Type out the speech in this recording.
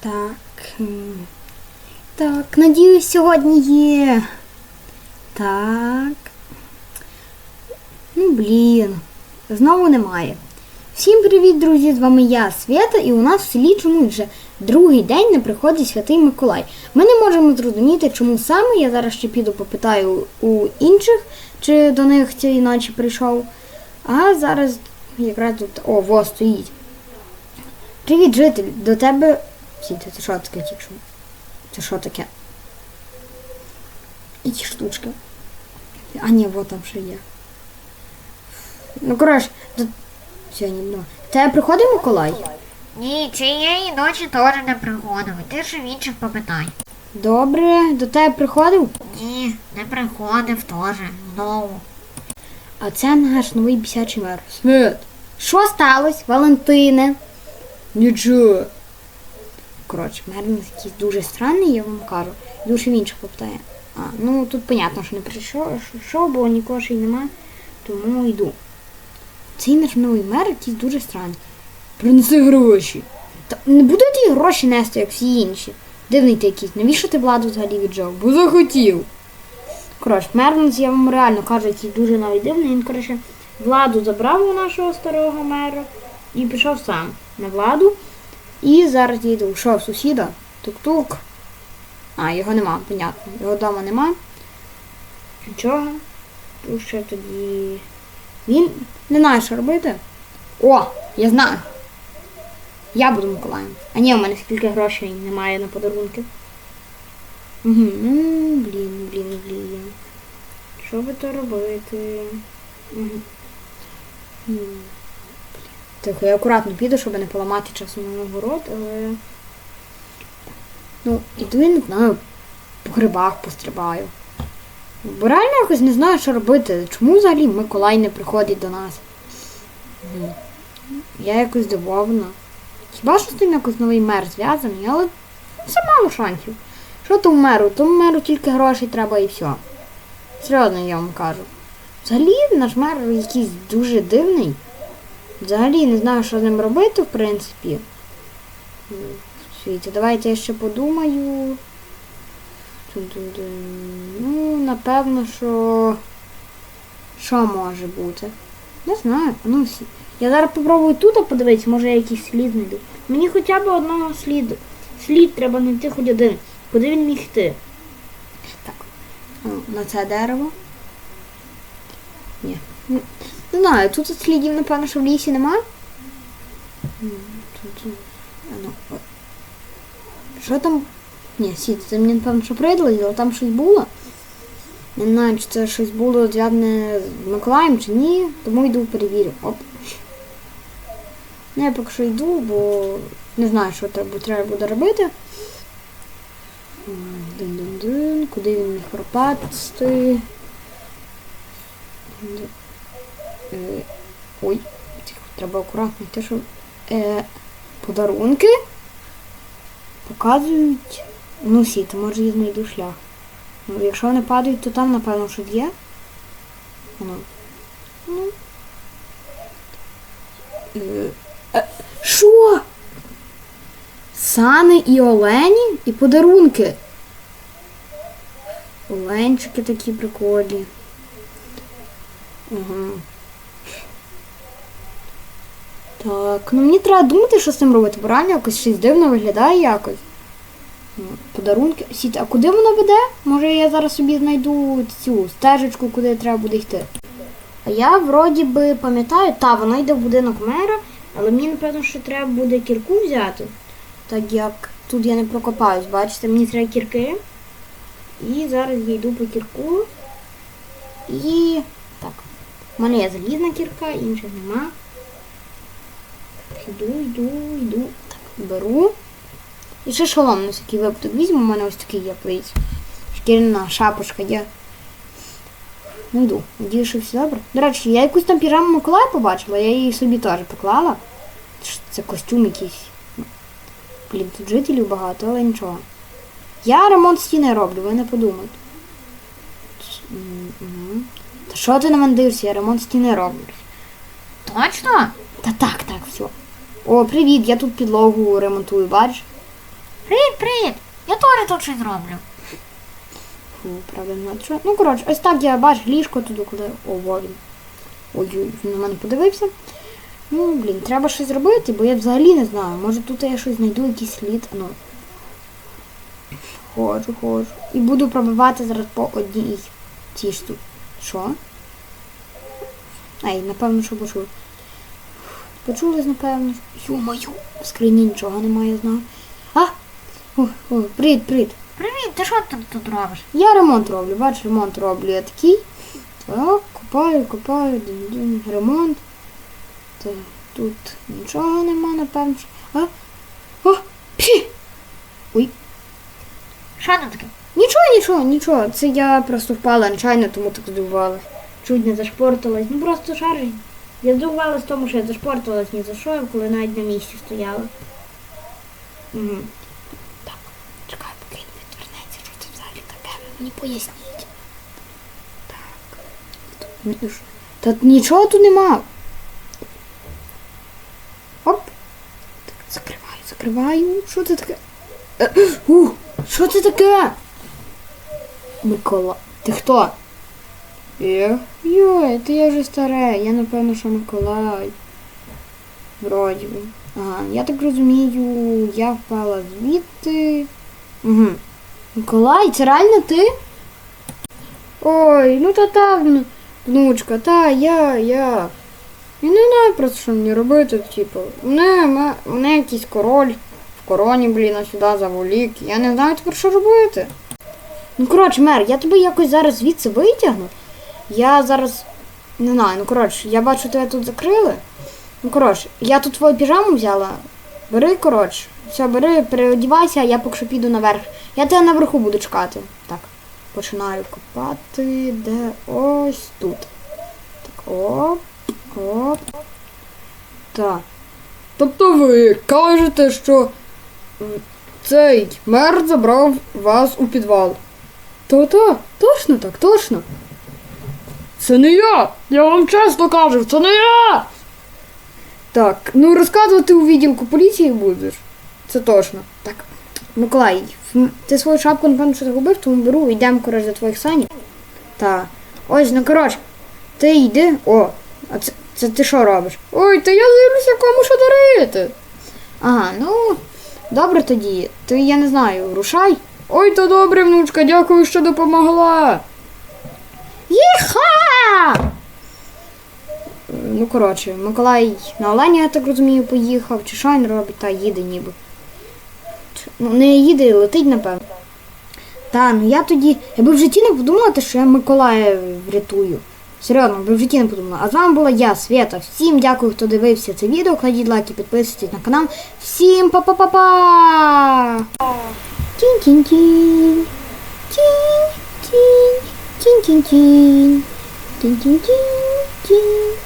Так. Так, надіюсь, сьогодні є. Так. Ну, блін. Знову немає. Всім привіт, друзі! З вами я, Свята, і у нас в селі чомусь вже другий день не приходить святий Миколай. Ми не можемо зрозуміти, чому саме. Я зараз ще піду попитаю у інших, чи до них цієї ночі прийшов. А зараз якраз тут. О, во стоїть. Привіт, житель! До тебе. Сіти, це що таке тільки що? Це що таке? І ті штучки. А ні, вот там ще є. Ну, коротше, до... Сьогодні, ну. Тебе приходить Миколай? Ні, цієї ночі теж не приходив. Ти ж в інших попитай. Добре, до тебе приходив? Ні, не приходив теж. Знову. А це наш новий бісячий мер. Смет. Що сталося, Валентине? Нічого. Коротше, мер у якийсь дуже странний, я вам кажу. Дуже в інших попитає. А, ну тут понятно, що не прийшов, бо нікого ще й нема, тому йду. Цей наш новий мер якийсь дуже странний. Принеси гроші. Та не буду ті гроші нести, як всі інші. Дивний ти якийсь. Навіщо ти владу взагалі віджав? Бо захотів. Коротше, мер я вам реально кажу, який дуже навіть дивний. Він, коротше, владу забрав у нашого старого мера і пішов сам на владу. І зараз їде ушов сусіда. Тук-тук. А, його нема, понятно. Його вдома нема. Нічого. Тут ще тоді. Він не знає, що робити. О, я знаю. Я буду Миколаєм. А ні, у мене скільки грошей немає на подарунки. Угу. Блін, блін, блін. Що би то робити? Угу. Тихо, я акуратно піду, щоб не поламати часом город, але. Ну, іду і не знаю, по грибах пострибаю. Бо реально якось не знаю, що робити. Чому взагалі Миколай не приходить до нас? Я якось здивована. Хіба що з тим якось новий мер зв'язаний, але все мало шансів. Що то в меру? То меру тільки грошей треба і все. Серйозно я вам кажу. Взагалі наш мер якийсь дуже дивний. Взагалі не знаю, що з ним робити, в принципі. Світі. Давайте я ще подумаю. Ну, напевно, що. Що може бути? Не знаю. Ну. Я зараз попробую тут подивитися, може я якийсь слід знайду. Мені хоча б одного сліду. Слід треба знайти хоч один. Куди він міг йти? Так. На це дерево. Ні. Не знаю, тут слідів, напевно, що в лісі нема. Тут, ну, от. Що там? Ні, сіт, це мені, напевно, що придали, але там щось було. Не знаю, чи це щось було зв'язане з Миколаєм чи ні, тому йду перевірю. Оп. Ну, я поки що йду, бо не знаю, що треба, треба буде робити. Дин-дин-дин, куди він міг пропасти? Е, Ой, треба акуратно те, що е, подарунки показують. Ну, сіт, може я знайду шлях. Ну, якщо вони падають, то там, напевно, щось є. Ну. Ну. Е, е, Що? Сани і олені і подарунки. Оленчики такі прикольні. Угу. Так, ну мені треба думати, що з цим робити, бо реально якось щось дивно виглядає якось. Ну, Подарунки. Сіт, а куди воно веде? Може я зараз собі знайду цю стежечку, куди треба буде йти. А я вроді би пам'ятаю, та, воно йде в будинок мера, але мені напевно, що треба буде кірку взяти. Так як тут я не прокопаюсь, бачите, мені треба кірки. І зараз я йду по кірку. І так. У мене є залізна кірка, інших нема. Йду, йду, йду. Так, беру. І ще шолом на всякий випадок візьму, у мене ось такий є плиць. Шкіряна шапочка є. Ну йду. Надію, що все добре. До речі, я якусь там піжаму Миколая побачила, я її собі теж поклала. Це костюм якийсь. Блін, тут жителів багато, але нічого. Я ремонт стіни роблю, ви не подумайте. Та що ти на мене дивишся? Я ремонт стіни роблю. Точно? Та так, так, все. О, привіт, я тут підлогу ремонтую, бачиш? Привіт, привіт! Я теж тут щось зроблю. Фу, правда, не знаю, що. Ну, коротше, ось так я бачу ліжко туди, куди. О, во він. Ой-ой, він на мене подивився. Ну, блін, треба щось зробити, бо я взагалі не знаю. Може тут я щось знайду, якийсь слід. Ну. Ходжу, ходжу. І буду пробивати зараз по одній ж тут. Що? Ай, напевно, що почули. Почулись, напевно. Ю-мою, в скрині нічого немає, знаю. А! Привіт, привіт. Привіт, ти що тут, тут робиш? Я ремонт роблю, бачиш, ремонт роблю. Я такий. Так, копаю, копаю, ремонт. Так, тут нічого нема, напевно. А? О! Пші! Ой, Що там таке? нічого, нічого, нічого. Це я просто впала нечайно, тому так здивувалась. Чуть не зашпортилась. Ну просто шаржень. Я здивувалась тому, що я зашпортилась ні за що, коли навіть на місці стояла. Угу. Так, чекай, поки він відвернеться, що це взагалі таке. Мені поясніть. Так. Та нічого тут нема. Оп. Так, закриваю, закриваю. Що це таке? Е, Ух, що це таке? Микола. Ти хто? Я? Йой, ти я вже старе. Я напевно, що Миколай. Вроді би. Ага, я так розумію, я впала звідти. Угу. Миколай, це реально ти? Ой, ну та та внучка, та я, я. Я не знаю просто, що мені робити, типу. Мене, ме- мене якийсь король в короні, блін, сюди заволік. Я не знаю тепер, що робити. Ну, коротше, мер, я тебе якось зараз звідси витягну. Я зараз. Не знаю, ну коротше, я бачу, тебе тут закрили. Ну, коротше, я тут твою піжаму взяла. Бери, коротше. Все, бери, переодівайся, а я поки що піду наверх. Я тебе наверху буду чекати. Так. Починаю копати. Де ось тут. Так, оп, оп. Так. Тобто ви кажете, що цей мер забрав вас у підвал. Та-та, точно так, точно. Це не я! Я вам чесно кажу, це не я! Так, ну розказувати у відділку поліції будеш. Це точно. Так. Миколай, ти свою шапку, напевно, що загубив, тому беру, йдемо, коротше, до твоїх санів. Так. Ось, ну коротше, ти йди. О, а це, це ти що робиш? Ой, та я дивлюся, кому що дарити. Ага, ну, добре тоді. Ти, я не знаю, рушай. Ой, то добре, внучка, дякую, що допомогла. Ну, коротше, Миколай на Олені, я так розумію, поїхав, чи що він робить, та їде ніби. Ну, не їде, летить, напевно. Та, ну я тоді. Я би в житті не подумала, що я Миколая врятую. Серйозно, би в житті не подумала. А з вами була я, Свята. Всім дякую, хто дивився це відео. Кладіть лайки, підписуйтесь на канал. Всім па-па-па-па! Тінь-тінь-тінь. Тінь-тінь. Тінь-тінь-тінь. Тінь-тінь-тінь.